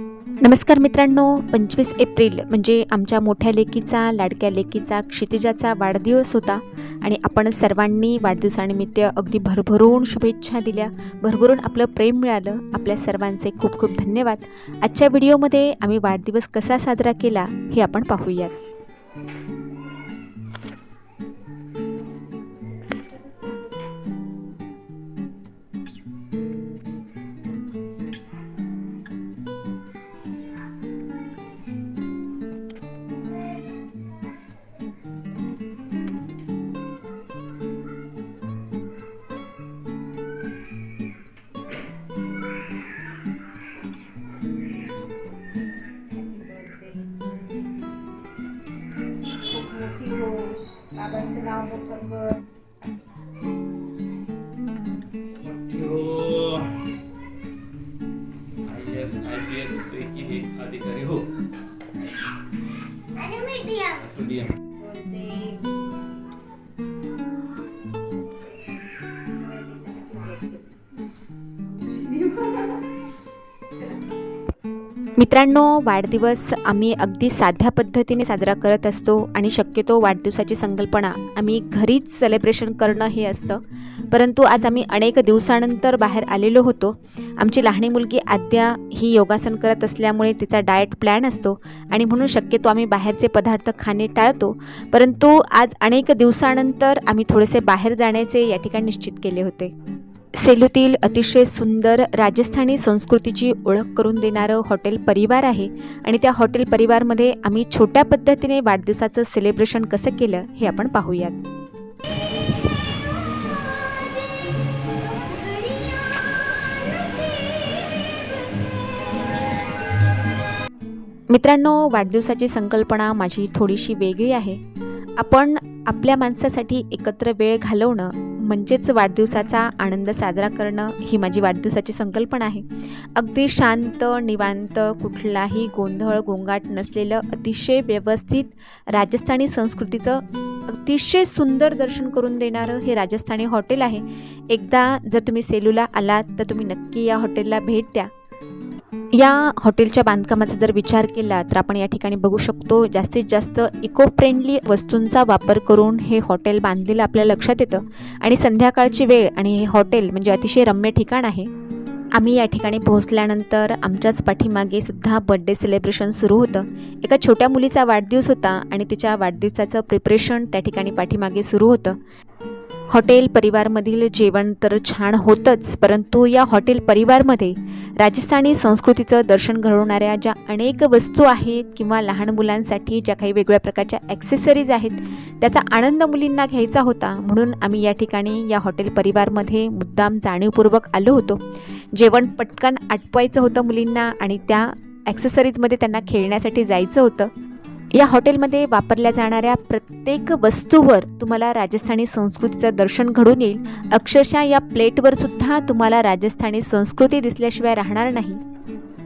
नमस्कार मित्रांनो पंचवीस एप्रिल म्हणजे आमच्या मोठ्या लेकीचा लाडक्या लेकीचा क्षितिजाचा वाढदिवस होता आणि आपण सर्वांनी वाढदिवसानिमित्त अगदी भरभरून शुभेच्छा दिल्या. भरभरून आपलं प्रेम मिळालं. आपल्या सर्वांचे खूप खूप धन्यवाद. आजच्या व्हिडिओमध्ये आम्ही वाढदिवस कसा साजरा केला हे आपण पाहूयात. kamu tersebut Waduh IS IPS Ricky Adikariho Aduh diam. मित्रांनो वाढदिवस आम्ही अगदी साध्या पद्धतीने साजरा करत असतो आणि शक्यतो वाढदिवसाची संकल्पना आम्ही घरीच सेलिब्रेशन करणं हे असतं. परंतु आज आम्ही अनेक दिवसानंतर बाहेर आलेलो होतो. आमची लहानी मुलगी आद्या ही योगासन करत असल्यामुळे तिचा डाएट प्लॅन असतो आणि म्हणून शक्यतो आम्ही बाहेरचे पदार्थ खाणे टाळतो. परंतु आज अनेक दिवसानंतर आम्ही थोडेसे बाहेर जाण्याचे या ठिकाणी निश्चित केले होते. सेलूतील अतिशय सुंदर राजस्थानी संस्कृतीची ओळख करून देणारं हॉटेल परिवार आहे आणि त्या हॉटेल परिवारमध्ये आम्ही छोट्या पद्धतीने वाढदिवसाचं सेलिब्रेशन कसं केलं हे आपण पाहूयात. मित्रांनो वाढदिवसाची संकल्पना माझी थोडीशी वेगळी आहे. आपण आपल्या माणसासाठी एकत्र वेळ घालवणं म्हणजेच वाढदिवसाचा आनंद साजरा करणं ही माझी वाढदिवसाची संकल्पना आहे. अगदी शांत निवांत कुठलाही गोंधळ गोंगाट नसलेलं अतिशय व्यवस्थित राजस्थानी संस्कृतीचं अतिशय सुंदर दर्शन करून देणारं हे राजस्थानी हॉटेल आहे. एकदा जर तुम्ही सेलूला आलात तर तुम्ही नक्की या हॉटेलला भेट द्या. या हॉटेलच्या बांधकामाचा जर विचार केला तर आपण या ठिकाणी बघू शकतो जास्तीत जास्त इको फ्रेंडली वस्तूंचा वापर करून हे हॉटेल बांधलेलं आपल्या लक्षात येतं. आणि संध्याकाळची वेळ आणि हे हॉटेल म्हणजे अतिशय रम्य ठिकाण आहे. आम्ही या ठिकाणी पोहोचल्यानंतर आमच्याच पाठीमागे सुद्धा बड्डे सेलिब्रेशन सुरू होतं. एका छोट्या मुलीचा वाढदिवस होता आणि तिच्या वाढदिवसाचं प्रिपरेशन त्या ठिकाणी पाठीमागे सुरू होतं. हॉटेल परिवारमधील जेवण तर छान होतंच परंतु या हॉटेल परिवारमध्ये राजस्थानी संस्कृतीचं दर्शन घडवणाऱ्या ज्या अनेक वस्तू आहेत किंवा लहान मुलांसाठी ज्या काही वेगवेगळ्या प्रकारच्या ॲक्सेसरीज आहेत त्याचा आनंद मुलींना घ्यायचा होता. म्हणून आम्ही या ठिकाणी या हॉटेल परिवारमध्ये मुद्दाम जाणीवपूर्वक आलो होतो. जेवण पटकन आटवायचं होतं मुलींना आणि त्या ॲक्सेसरीजमध्ये त्यांना खेळण्यासाठी जायचं होतं. या हॉटेलमध्ये वापरल्या जाणाऱ्या प्रत्येक वस्तूवर तुम्हाला राजस्थानी संस्कृतीचं दर्शन घडून येईल. अक्षरशः या प्लेटवर सुद्धा तुम्हाला राजस्थानी संस्कृती दिसल्याशिवाय राहणार नाही.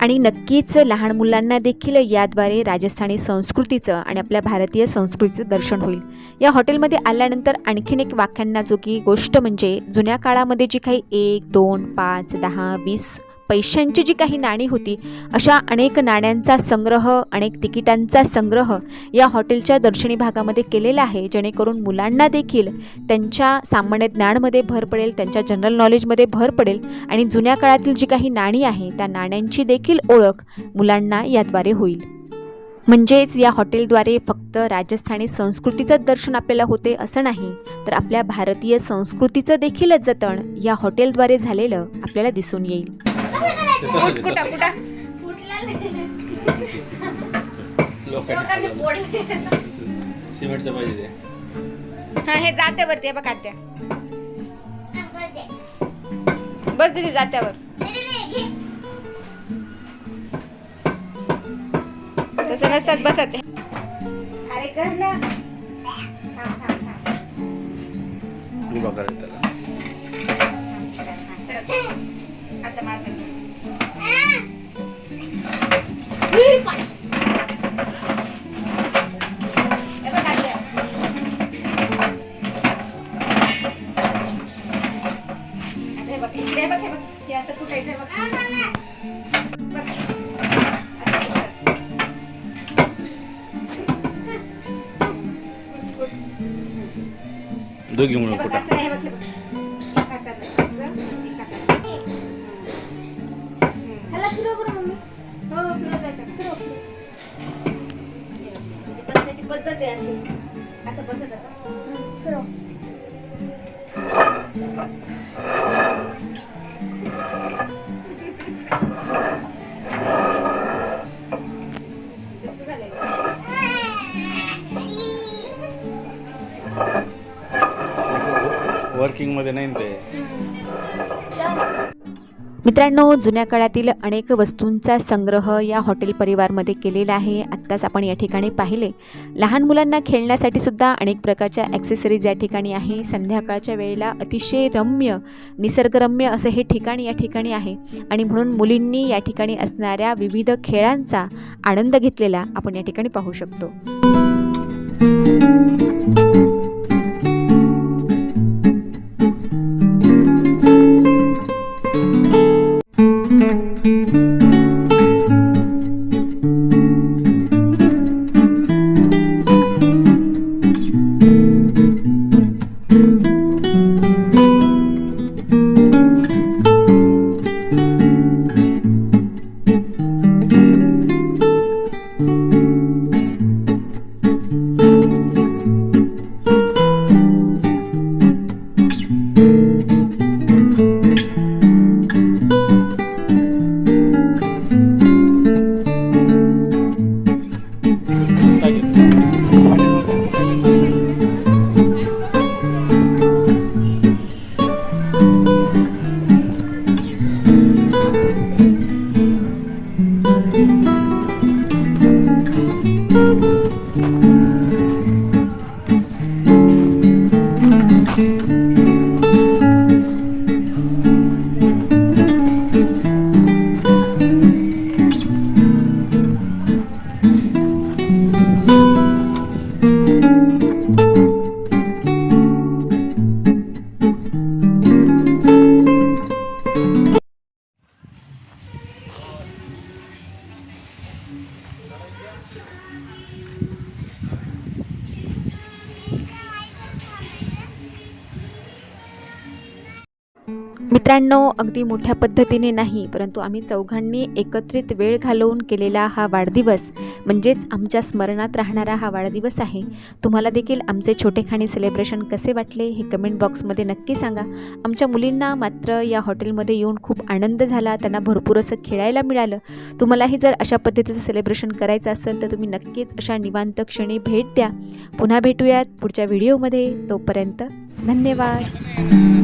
आणि नक्कीच लहान मुलांना देखील याद्वारे राजस्थानी संस्कृतीचं आणि आपल्या भारतीय संस्कृतीचं दर्शन होईल. या हॉटेलमध्ये आल्यानंतर आणखीन एक वाक्यांना जो की गोष्ट म्हणजे जुन्या काळामध्ये जी काही एक दोन पाच दहा वीस पैशांची जी काही नाणी होती अशा अनेक नाण्यांचा संग्रह अनेक तिकिटांचा संग्रह या हॉटेलच्या दर्शनी भागामध्ये केलेला आहे. जेणेकरून मुलांना देखील त्यांच्या सामान्य ज्ञानमध्ये भर पडेल त्यांच्या जनरल नॉलेजमध्ये भर पडेल आणि जुन्या काळातील जी काही नाणी आहे त्या नाण्यांची देखील ओळख मुलांना याद्वारे होईल. म्हणजेच या हॉटेलद्वारे फक्त राजस्थानी संस्कृतीचं दर्शन आपल्याला होते असं नाही तर आपल्या भारतीय संस्कृतीचं देखील जतन या हॉटेलद्वारे झालेलं आपल्याला दिसून येईल. कुठ कुठं कुठं लोकांनी सिमेंटचं पाहिजे ते. हा हे जात्यावरती आहे बघ आत्या. बस दिदी जात्यावर. तसं नसतात बसत. अरे कर ना. थांब, थांब, थांब. उभा करायचं त्याला. बघ, म्हणजे बसण्याची पद्धत आहे अशी. असं बसत असं. वर्किंगमध्ये नाही ते. मित्रांनो जुन्या काळातील अनेक वस्तूंचा संग्रह या हॉटेल परिवारमध्ये केलेला आहे. आत्ताच आपण या ठिकाणी पाहिले. लहान मुलांना खेळण्यासाठी सुद्धा अनेक प्रकारच्या ॲक्सेसरीज या ठिकाणी आहे. संध्याकाळच्या वेळेला अतिशय रम्य निसर्गरम्य असं हे ठिकाण या ठिकाणी आहे. आणि म्हणून मुलींनी या ठिकाणी असणाऱ्या विविध खेळांचा आनंद घेतलेला आपण या ठिकाणी पाहू शकतो. मित्रांनो अगदी मोठ्या पद्धतीने नाही परंतु आम्ही चौघांनी एकत्रित वेळ घालवून केलेला हा वाढदिवस म्हणजेच आमच्या स्मरणात राहणारा हा वाढदिवस आहे. तुम्हाला देखील आमचे छोटेखानी सेलिब्रेशन कसे वाटले हे कमेंट बॉक्समध्ये नक्की सांगा. आमच्या मुलींना मात्र या हॉटेलमध्ये येऊन खूप आनंद झाला त्यांना भरपूर असं खेळायला मिळालं. तुम्हालाही जर अशा पद्धतीचं सेलिब्रेशन करायचं असेल तर तुम्ही नक्कीच अशा निवांत क्षणी भेट द्या. पुन्हा भेटूयात पुढच्या व्हिडिओमध्ये तोपर्यंत धन्यवाद.